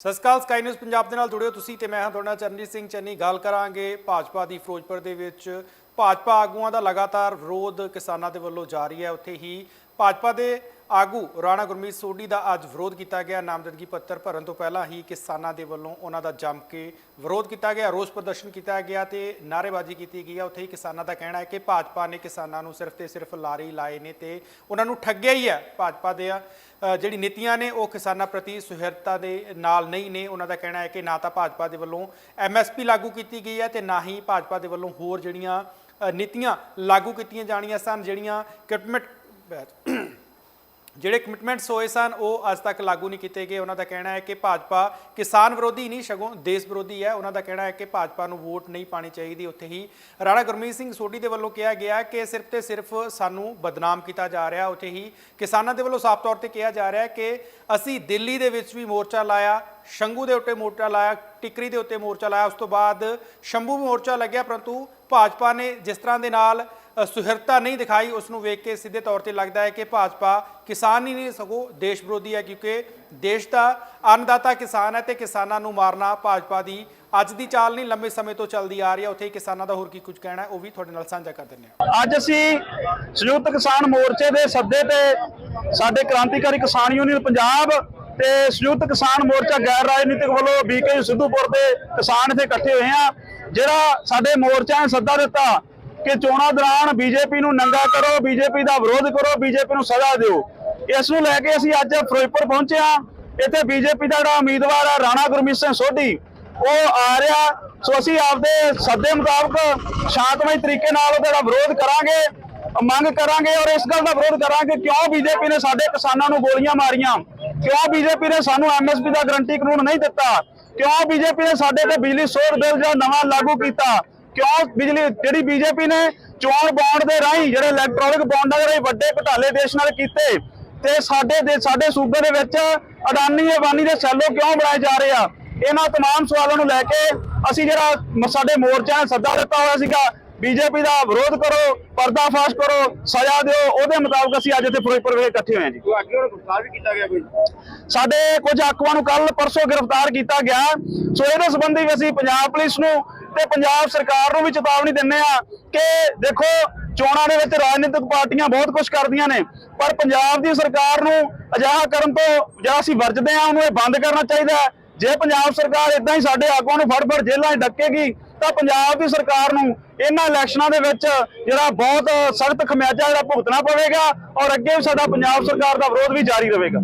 ਸਤਿ ਸ਼੍ਰੀ ਅਕਾਲ, ਸਕਾਈ ਨਿਊਜ਼ ਪੰਜਾਬ ਦੇ ਨਾਲ ਜੁੜਿਓ ਤੁਸੀਂ ਤੇ ਮੈਂ ਹਾਂ ਤੁਹਾਡਾ ਚਰਨਜੀਤ ਸਿੰਘ ਚੰਨੀ। ਗੱਲ ਕਰਾਂਗੇ ਭਾਜਪਾ ਦੀ ਫਿਰੋਜ਼ਪੁਰ ਦੇ ਵਿੱਚ। ਭਾਜਪਾ ਆਗੂਆਂ ਦਾ ਲਗਾਤਾਰ ਵਿਰੋਧ ਕਿਸਾਨਾਂ ਦੇ ਵੱਲੋਂ ਜਾਰੀ ਹੈ। ਉੱਥੇ ਹੀ ਭਾਜਪਾ ਦੇ ਆਗੂ ਰਾਣਾ ਗੁਰਮੀਤ ਸੋਢੀ ਦਾ ਅੱਜ ਵਿਰੋਧ ਕੀਤਾ ਗਿਆ। ਨਾਮਜ਼ਦਗੀ ਪੱਤਰ ਭਰਨ ਤੋਂ ਪਹਿਲਾਂ ਹੀ ਕਿਸਾਨਾਂ ਦੇ ਵੱਲੋਂ ਉਹਨਾਂ ਦਾ ਜੰਮ ਕੇ ਵਿਰੋਧ ਕੀਤਾ ਗਿਆ, ਰੋਸ ਪ੍ਰਦਰਸ਼ਨ ਕੀਤਾ ਗਿਆ ਤੇ ਨਾਅਰੇਬਾਜ਼ੀ ਕੀਤੀ ਗਈ ਹੈ ਉੱਥੇ ਹੀ ਕਿਸਾਨਾਂ ਦਾ ਕਹਿਣਾ ਹੈ ਕਿ ਭਾਜਪਾ ਨੇ ਕਿਸਾਨਾਂ ਨੂੰ ਸਿਰਫ ਤੇ ਸਿਰਫ ਲਾਰੇ ਲਾਏ ਨੇ ਤੇ ਉਹਨਾਂ ਨੂੰ ਠੱਗਿਆ ਹੀ ਹੈ ਭਾਜਪਾ ਦੇ ਜਿਹੜੀ ਨੀਤੀਆਂ ਨੇ ਉਹ ਕਿਸਾਨਾਂ ਪ੍ਰਤੀ ਸੁਹਿਰਦਤਾ ਦੇ ਨਾਲ ਨਹੀਂ ਨੇ। ਉਹਨਾਂ ਦਾ ਕਹਿਣਾ ਹੈ ਕਿ ਨਾ ਤਾਂ ਭਾਜਪਾ ਦੇ ਵੱਲੋਂ ਐਮਐਸਪੀ ਲਾਗੂ ਕੀਤੀ ਗਈ ਹੈ ਤੇ ਨਾ ਹੀ ਭਾਜਪਾ ਦੇ ਵੱਲੋਂ ਹੋਰ ਜਿਹੜੀਆਂ ਨੀਤੀਆਂ ਲਾਗੂ ਕੀਤੀਆਂ ਜਾਣੀਆਂ ਸਨ, ਜਿਹੜੀਆਂ ਕਮਿਟਮੈਂਟ ਜਿਹੜੇ ਕਮਿਟਮੈਂਟਸ ਹੋਏ ਸਨ, ਉਹ ਅੱਜ ਤੱਕ ਲਾਗੂ ਨਹੀਂ ਕੀਤੇ ਗਏ। ਉਹਨਾਂ ਦਾ ਕਹਿਣਾ ਹੈ ਕਿ ਭਾਜਪਾ ਕਿਸਾਨ ਵਿਰੋਧੀ ਨਹੀਂ, ਸਗੋਂ ਦੇਸ਼ ਵਿਰੋਧੀ ਹੈ। ਉਹਨਾਂ ਦਾ ਕਹਿਣਾ ਹੈ ਕਿ ਭਾਜਪਾ ਨੂੰ ਵੋਟ ਨਹੀਂ ਪਾਣੀ ਚਾਹੀਦੀ। ਉੱਥੇ ਹੀ ਰਾਣਾ ਗੁਰਮੀਤ ਸਿੰਘ ਸੋਢੀ ਦੇ ਵੱਲੋਂ ਕਿਹਾ ਗਿਆ ਕਿ ਸਿਰਫ ਤੇ ਸਿਰਫ ਸਾਨੂੰ ਬਦਨਾਮ ਕੀਤਾ ਜਾ ਰਿਹਾ। ਉੱਥੇ ਹੀ ਕਿਸਾਨਾਂ ਦੇ ਵੱਲੋਂ ਸਾਫ਼ ਤੌਰ ਤੇ ਕਿਹਾ ਜਾ ਰਿਹਾ ਹੈ ਕਿ ਅਸੀਂ ਦਿੱਲੀ ਦੇ ਵਿੱਚ ਵੀ ਮੋਰਚਾ ਲਾਇਆ ਸ਼ੰਗੂ ਦੇ ਉੱਤੇ ਮੋਰਚਾ ਲਾਇਆ, ਟਿਕਰੀ ਦੇ ਉੱਤੇ ਮੋਰਚਾ ਲਾਇਆ। ਉਸ ਤੋਂ ਬਾਅਦ ਸ਼ੰਭੂ ਮੋਰਚਾ ਲੱਗਿਆ, ਪਰੰਤੂ ਭਾਜਪਾ ਨੇ ਜਿਸ ਤਰ੍ਹਾਂ ਦੇ ਨਾਲ ਸੁਹਿਰਤਾ ਨਹੀਂ ਦਿਖਾਈ ਉਸ ਨੂੰ ਵੇਖ ਕੇ ਸਿੱਧੇ ਤੌਰ ਤੇ ਲੱਗਦਾ ਹੈ ਕਿ ਭਾਜਪਾ ਕਿਸਾਨ ਹੀ ਨਹੀਂ, ਸਗੋਂ ਦੇਸ਼ ਵਿਰੋਧੀ ਹੈ, ਕਿਉਂਕਿ ਦੇਸ਼ ਦਾ ਅੰਨਦਾਤਾ ਕਿਸਾਨ ਹੈ ਤੇ ਕਿਸਾਨਾਂ ਨੂੰ ਮਾਰਨਾ ਭਾਜਪਾ ਦੀ ਅੱਜ ਦੀ ਚਾਲ ਨਹੀਂ, ਲੰਬੇ ਸਮੇਂ ਤੋਂ ਚੱਲਦੀ ਆ ਰਹੀ ਹੈ। ਉੱਥੇ ਹੀ ਕਿਸਾਨਾਂ ਦਾ ਹੋਰ ਕੀ ਕੁਝ ਕਹਿਣਾ ਹੈ, ਉਹ ਵੀ ਤੁਹਾਡੇ ਨਾਲ ਸਾਂਝਾ ਕਰ ਦਿੰਦੇ ਹਾਂ। ਅੱਜ ਅਸੀਂ ਸੰਯੁਕਤ ਕਿਸਾਨ ਮੋਰਚੇ ਦੇ ਸੱਦੇ ਤੇ ਸਾਡੇ ਕ੍ਰਾਂਤੀਕਾਰੀ ਕਿਸਾਨ ਯੂਨੀਅਨ ਪੰਜਾਬ ਤੇ ਸੰਯੁਕਤ ਕਿਸਾਨ ਮੋਰਚਾ ਗੈਰ ਰਾਜਨੀਤਿਕ ਵੱਲੋਂ ਬੀਕੇ ਸਿੱਧੂਪੁਰ ਦੇ ਕਿਸਾਨ ਇੱਥੇ ਇਕੱਠੇ ਹੋਏ ਆ ਜਿਹੜਾ ਸਾਡੇ ਮੋਰਚਾ ਨੇ ਸੱਦਾ ਦਿੱਤਾ ਕਿ ਚੋਣਾਂ ਦੌਰਾਨ ਬੀਜੇਪੀ ਨੂੰ ਨੰਗਾ ਕਰੋ, ਬੀਜੇਪੀ ਦਾ ਵਿਰੋਧ ਕਰੋ, ਬੀਜੇਪੀ ਨੂੰ ਸਜ਼ਾ ਦਿਓ। ਇਸ ਨੂੰ ਲੈ ਕੇ ਅਸੀਂ ਅੱਜ ਫਿਰੋਜ਼ਪੁਰ ਪਹੁੰਚੇ ਆ ਇੱਥੇ ਬੀਜੇਪੀ ਦਾ ਜਿਹੜਾ ਉਮੀਦਵਾਰ ਹੈ ਰਾਣਾ ਗੁਰਮੀਤ ਸਿੰਘ ਸੋਢੀ, ਉਹ ਆ ਰਿਹਾ। ਸੋ ਅਸੀਂ ਆਪਦੇ ਸੱਦੇ ਮੁਤਾਬਕ ਸ਼ਾਂਤਮਈ ਤਰੀਕੇ ਨਾਲ ਉਹਦਾ ਜਿਹੜਾ ਵਿਰੋਧ ਕਰਾਂਗੇ, ਮੰਗ ਕਰਾਂਗੇ ਔਰ ਇਸ ਗੱਲ ਦਾ ਵਿਰੋਧ ਕਰਾਂਗੇ, ਕਿਉਂ ਬੀਜੇਪੀ ਨੇ ਸਾਡੇ ਕਿਸਾਨਾਂ ਨੂੰ ਗੋਲੀਆਂ ਮਾਰੀਆਂ? ਕਿਉਂ ਬੀਜੇਪੀ ਨੇ ਸਾਨੂੰ ਐਮਐਸਪੀ ਦਾ ਗਰੰਟੀ ਕਾਨੂੰਨ ਨਹੀਂ ਦਿੱਤਾ? ਕਿਉਂ ਬੀਜੇਪੀ ਨੇ ਸਾਡੇ ਤੇ ਬਿਜਲੀ ਸੋਧ ਬਿੱਲ ਜਿਹੜਾ ਨਵਾਂ ਲਾਗੂ ਕੀਤਾ? ਕਿਉਂ ਬਿਜਲੀ ਜਿਹੜੀ ਬੀਜੇਪੀ ਨੇ ਚੋਣ ਬੌਂਡ ਦੇ ਰਾਹੀਂ ਜਿਹੜੇ ਇਲੈਕਟ੍ਰੋਨਿਕ ਬੌਂਡਾਂ ਦੇ ਰਾਹੀਂ ਵੱਡੇ ਘੁਟਾਲੇ ਦੇਸ਼ ਨਾਲ ਕੀਤੇ ਤੇ ਸਾਡੇ ਦੇ ਸਾਡੇ ਸੂਬੇ ਦੇ ਵਿੱਚ ਅਡਾਨੀ ਅਬਾਨੀ ਦੇ ਸੈਲੋ ਕਿਉਂ ਬਣਾਏ ਜਾ ਰਹੇ ਆ ਇਹਨਾਂ तमाम ਸਵਾਲਾਂ ਨੂੰ ਲੈ ਕੇ ਅਸੀਂ ਜਿਹੜਾ ਮ- ਸਾਡੇ ਮੋਰਚਾ ਨੇ ਸੱਦਾ ਦਿੱਤਾ ਹੋਇਆ ਸੀਗਾ ਬੀਜੇਪੀ ਦਾ ਵਿਰੋਧ ਕਰੋ ਪਰਦਾਫਾਸ਼ ਕਰੋ ਸਜ਼ਾ ਦਿਓ ਉਹਦੇ ਮੁਤਾਬਕ ਅਸੀਂ ਅੱਜ ਇੱਥੇ ਫਿਰੋਜ਼ਪੁਰ ਵਿਖੇ ਇਕੱਠੇ ਹੋਏ ਹਾਂ ਜੀ ਤੁਹਾਡੇ ਨੂੰ ਗ੍ਰਿਫਤਾਰ ਵੀ ਕੀਤਾ ਗਿਆ ਕੋਈ ਸਾਡੇ ਕੁਝ ਆਗੂਆਂ ਨੂੰ ਕੱਲ ਪਰਸੋਂ ਗ੍ਰਿਫਤਾਰ ਕੀਤਾ ਗਿਆ ਸੋ ਇਹਦੇ ਸੰਬੰਧੀ ਵੀ ਅਸੀਂ ਪੰਜਾਬ ਪੁਲਿਸ ਨੂੰ ਤੇ ਪੰਜਾਬ ਸਰਕਾਰ ਨੂੰ ਵੀ ਚੇਤਾਵਨੀ ਦਿੰਨੇ ਆ ਕਿ ਦੇਖੋ ਚੋਣਾਂ ਦੇ ਵਿੱਚ ਰਾਜਨੀਤਿਕ ਪਾਰਟੀਆਂ ਬਹੁਤ ਕੁਝ ਕਰਦੀਆਂ ਨੇ, ਪਰ ਪੰਜਾਬ ਦੀ ਸਰਕਾਰ ਨੂੰ ਅਜਿਹਾ ਕਰਨ ਤੋਂ ਜਿਹੜਾ ਅਸੀਂ ਵਰਜਦੇ ਆ ਉਹਨੂੰ ਇਹ ਬੰਦ ਕਰਨਾ ਚਾਹੀਦਾ ਹੈ। ਜੇ ਪੰਜਾਬ ਸਰਕਾਰ ਇਦਾਂ ਹੀ ਸਾਡੇ ਆਗੂਆਂ ਨੂੰ ਫੜ ਫੜ ਜੇਲ੍ਹਾਂ 'ਚ ਡੱਕੇਗੀ, ਤਾਂ ਪੰਜਾਬ ਦੀ ਸਰਕਾਰ ਨੂੰ ਇਹਨਾਂ ਇਲੈਕਸ਼ਨਾਂ ਦੇ ਵਿੱਚ ਜਿਹੜਾ ਬਹੁਤ ਸਖਤ ਖਮਿਆਜਾ ਜਿਹੜਾ ਭੁਗਤਣਾ ਪਵੇਗਾ ਔਰ ਅੱਗੇ ਵੀ ਸਾਡਾ ਪੰਜਾਬ ਸਰਕਾਰ ਦਾ ਵਿਰੋਧ ਵੀ ਜਾਰੀ ਰਹੇਗਾ